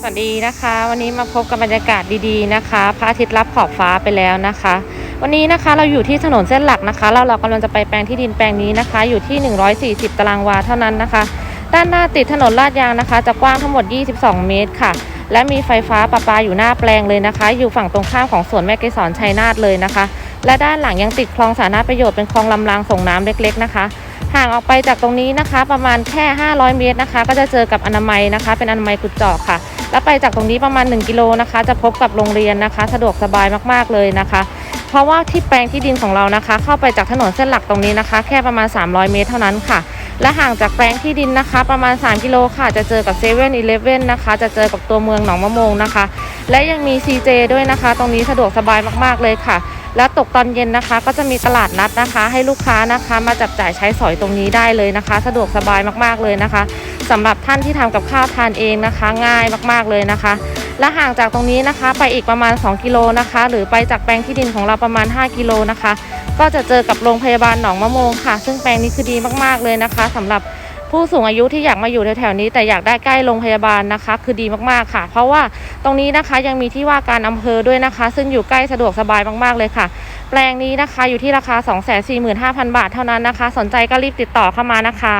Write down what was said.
สวัสดีนะคะ วันนี้มาพบกับบรรยากาศดีๆนะคะพระอาทิตย์รับขอบฟ้าไปแล้วนะคะ วันนี้นะคะเราอยู่ที่ถนนเส้นหลักนะคะแล้วเรากำลังจะไปแปลงที่ดินแปลงนี้นะคะ อยู่ที่ 140 ตารางวาเท่านั้นนะคะ ด้านหน้าติดถนนลาดยางนะคะ จะกว้างทั้งหมด 22 เมตรค่ะ และมีไฟฟ้าประปาอยู่หน้าแปลงเลยนะคะ อยู่ฝั่งตรงข้ามของสวนแม่เกสรชัยนาทเลยนะคะ และด้านหลังยังติดคลองสาธารณประโยชน์เป็นคลองลำรางส่งน้ำเล็ก ๆนะคะห่างออกไปจากตรงนี้นะคะ ประมาณแค่ 500 เมตรนะคะ ก็จะเจอกับอนามัยนะคะ เป็นอนามัยกุดจอกค่ะ แล้วไปจากตรงนี้ประมาณ 1 กิโลนะคะ จะพบกับโรงเรียนนะคะ สะดวกสบายมากๆเลยนะคะ เพราะว่าที่แปลงที่ดินของเรานะคะ เข้าไปจากถนนเส้นหลักตรงนี้นะคะ แค่ประมาณ 300 เมตรเท่านั้นค่ะและห่างจากแปลงที่ดินนะคะ ประมาณ 3 กิโลค่ะ จะเจอกับเซเว่นอีเลฟเว่นนะคะ จะเจอกับตัวเมืองหนองมะโมงนะคะ และยังมี CJ ด้วยนะคะ ตรงนี้สะดวกสบายมาก ๆ เลยค่ะ แล้วตกตอนเย็นนะคะ ก็จะมีตลาดนัดนะคะ ให้ลูกค้านะคะ มาจับจ่ายใช้สอยตรงนี้ได้เลยนะคะ สะดวกสบายมากๆเลยนะคะสำหรับท่านที่ทำกับข้าวทานเองนะคะ ง่ายมากๆเลยนะคะ และห่างจากตรงนี้นะคะ ไปอีกประมาณ 2 กิโลนะคะ หรือไปจากแปลงที่ดินของเราประมาณ 5 กิโลนะคะ ก็จะเจอกับโรงพยาบาลหนองมะโมงค่ะ ซึ่งแปลงนี้คือดีมากๆเลยนะคะสำหรับ ผู้สูงอายุที่อยากมาอยู่แถวๆนี้ แต่อยากได้ใกล้โรงพยาบาลนะคะ คือดีมากๆค่ะ เพราะว่าตรงนี้นะคะยังมีที่ว่าการอำเภอด้วยนะคะ ซึ่งอยู่ใกล้สะดวกสบายมากๆเลยค่ะ แปลงนี้นะคะอยู่ที่ราคา 245,000 บาทเท่านั้นนะคะ สนใจก็รีบติดต่อเข้ามานะคะ